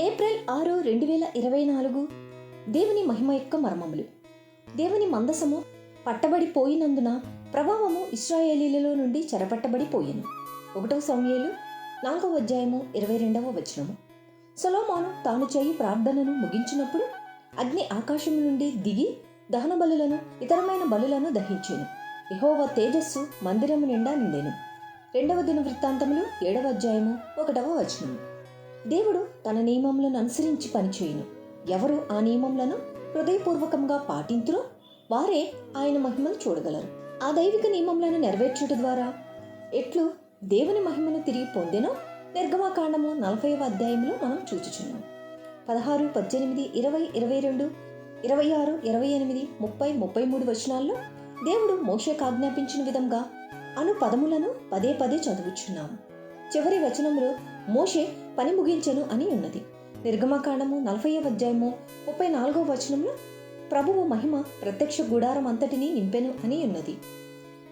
April ఆరు రెండు వేల ఇరవై నాలుగు దేవుని మహిమ యొక్క మర్మములు. దేవుని మందసము పట్టబడిపోయినందున ప్రభావము ఇస్రాయేలీలలో నుండి చెరపట్టబడిపోయాను. ఒకటవ సమయాలు నాలుగవ అధ్యాయము ఇరవై రెండవ వచనము. సొలోమాను తాను చేయి ప్రార్థనను ముగించినప్పుడు అగ్ని ఆకాశం నుండి దిగి దహన బలులను ఇతరమైన బలులను దహించాను. యహోవ తేజస్సు మందిరము నిండా నిండెను. రెండవ దిన వృత్తాంతములు ఏడవ అధ్యాయము ఒకటవ వచనము. దేవుడు తన నియమములను అనుసరించి పనిచేయును. ఎవరు ఆ నియమములను హృదయపూర్వకంగా పాటింతురో వారే ఆయన మహిమను చూడగలరు. ఆ దైవిక నియమములను నెరవేర్చుట ద్వారా ఎట్లు దేవుని మహిమను తిరిగి పొందెనో నిర్గమాకాండము నలభైవ అధ్యాయంలో మనం చూచుచున్నాం. పదహారు పద్దెనిమిది ఇరవై ఇరవై రెండు ఇరవై ఆరు ఇరవై ఎనిమిది ముప్పై ముప్పై మూడు వచనాల్లో దేవుడు మోషకు ఆజ్ఞాపించిన విధంగా అను పదములను పదే పదే చదువుచున్నాము చివరి వచనంలో మోషే పని ముగించెను అని ఉన్నది. నిర్గమకాండము నలభై అధ్యాయము ముప్పై నాలుగవ వచనంలో ప్రభువు మహిమ ప్రత్యక్ష గుడారం అంతటినీ నింపెను అని ఉన్నది.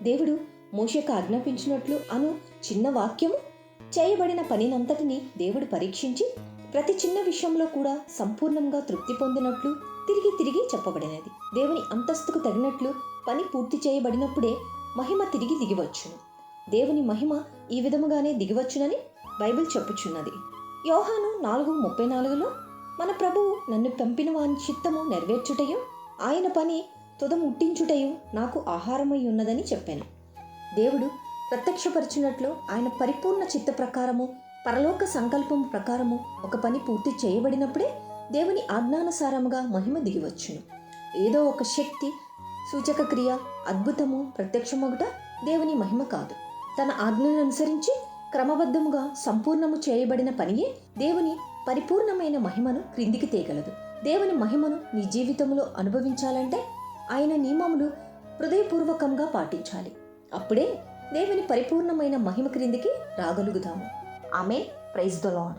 దేవుడు మోషకు ఆజ్ఞాపించినట్లు అను చిన్న వాక్యము చేయబడిన పనినంతటిని దేవుడు పరీక్షించి ప్రతి చిన్న విషయంలో కూడా సంపూర్ణంగా తృప్తి పొందినట్లు తిరిగి తిరిగి చెప్పబడినది. దేవుని అంతస్తుకు తగినట్లు పని పూర్తి చేయబడినప్పుడే మహిమ తిరిగి దిగివచ్చును. దేవుని మహిమ ఈ విధముగానే దిగివచ్చునని బైబిల్ చెప్పుచున్నది. యోహాను నాలుగు ముప్పై నాలుగులో మన ప్రభువు నన్ను పంపిన వాని చిత్తము నెరవేర్చుటయు ఆయన పని తుద ముట్టించుటయు నాకు ఆహారమై ఉన్నదని చెప్పాను. దేవుడు ప్రత్యక్షపరిచినట్లు ఆయన పరిపూర్ణ చిత్త ప్రకారము పరలోక సంకల్పం ప్రకారము ఒక పని పూర్తి చేయబడినప్పుడే దేవుని ఆజ్ఞానుసారముగా మహిమ దిగివచ్చును. ఏదో ఒక శక్తి సూచక క్రియ అద్భుతము ప్రత్యక్షమొకట దేవుని మహిమ కాదు. తన ఆజ్ఞను అనుసరించి క్రమబద్ధముగా సంపూర్ణము చేయబడిన పనియే దేవుని పరిపూర్ణమైన మహిమను క్రిందికి తేగలదు. దేవుని మహిమను నీ జీవితంలో అనుభవించాలంటే ఆయన నియమములు హృదయపూర్వకంగా పాటించాలి. అప్పుడే దేవుని పరిపూర్ణమైన మహిమ క్రిందికి రాగలుగుతాము. ఆమె ప్రైజ్ ద లాడ్